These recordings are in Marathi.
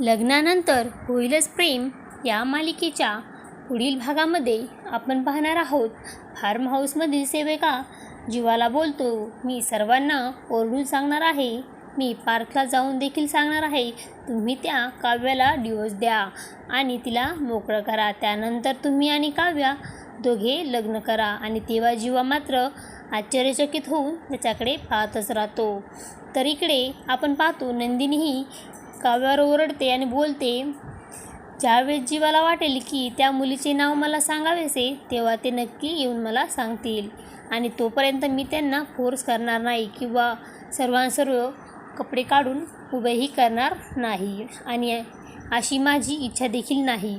लग्नानंतर होईलच प्रेम या मालिकेच्या पुढील भागामध्ये आपण पाहणार आहोत. फार्म हाऊसमधील सेविका जीवाला बोलतो मी सर्वांना ओरडून सांगणार आहे. मी पार्कला जाऊन देखील सांगणार आहे. तुम्ही त्या काव्याला डिवोर्स द्या आणि तिला मोकळं करा. त्यानंतर तुम्ही आणि काव्या दोघे लग्न करा आणि तेव्हा जीवा मात्र आश्चर्यचकित होऊन त्याच्याकडे पाहतच राहतो. तर इकडे आपण पाहतो नंदिनीही काव्यावर ओरडते आणि बोलते ज्यावेळेस जीवाला वाटेल की त्या मुलीचे नाव मला सांगावेसे तेव्हा ते नक्की येऊन मला सांगतील. आणि तोपर्यंत मी त्यांना फोर्स करणार नाही किंवा सर्वांसर्व कपडे काढून उभेही करणार नाही. आणि अशी माझी इच्छा देखील नाही.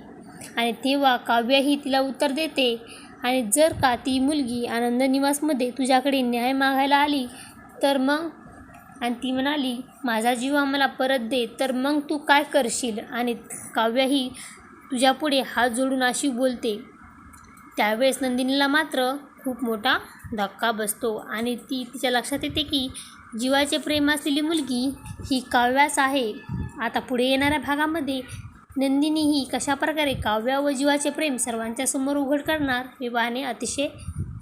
आणि तेव्हा काव्याही तिला उत्तर देते आणि जर का ती मुलगी आनंद निवासमध्ये तुझ्याकडे न्याय मागायला आली तर मग आणि ती म्हणाली माझा जीव आम्हाला परत दे तर मग तू काय करशील? आणि काव्याही तुझ्यापुढे हात जोडून अशी बोलते. त्यावेळेस नंदिनीला मात्र खूप मोठा धक्का बसतो आणि ती तिच्या लक्षात येते की जीवाचे प्रेम असलेली मुलगी ही काव्याच आहे. आता पुढे येणाऱ्या भागामध्ये नंदिनी ही कशाप्रकारे काव्या व जीवाचे प्रेम सर्वांच्या समोर उघड करणार हे पाहणे अतिशय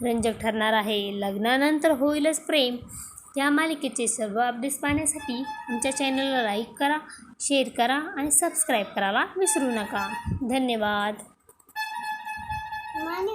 रंजक ठरणार आहे. लग्नानंतर होईलच प्रेम या मालिकेचे सर्व अपडेट्स पाहण्यासाठी आमच्या चॅनलला लाईक करा शेअर करा आणि सबस्क्राईब करायला विसरू नका. धन्यवाद.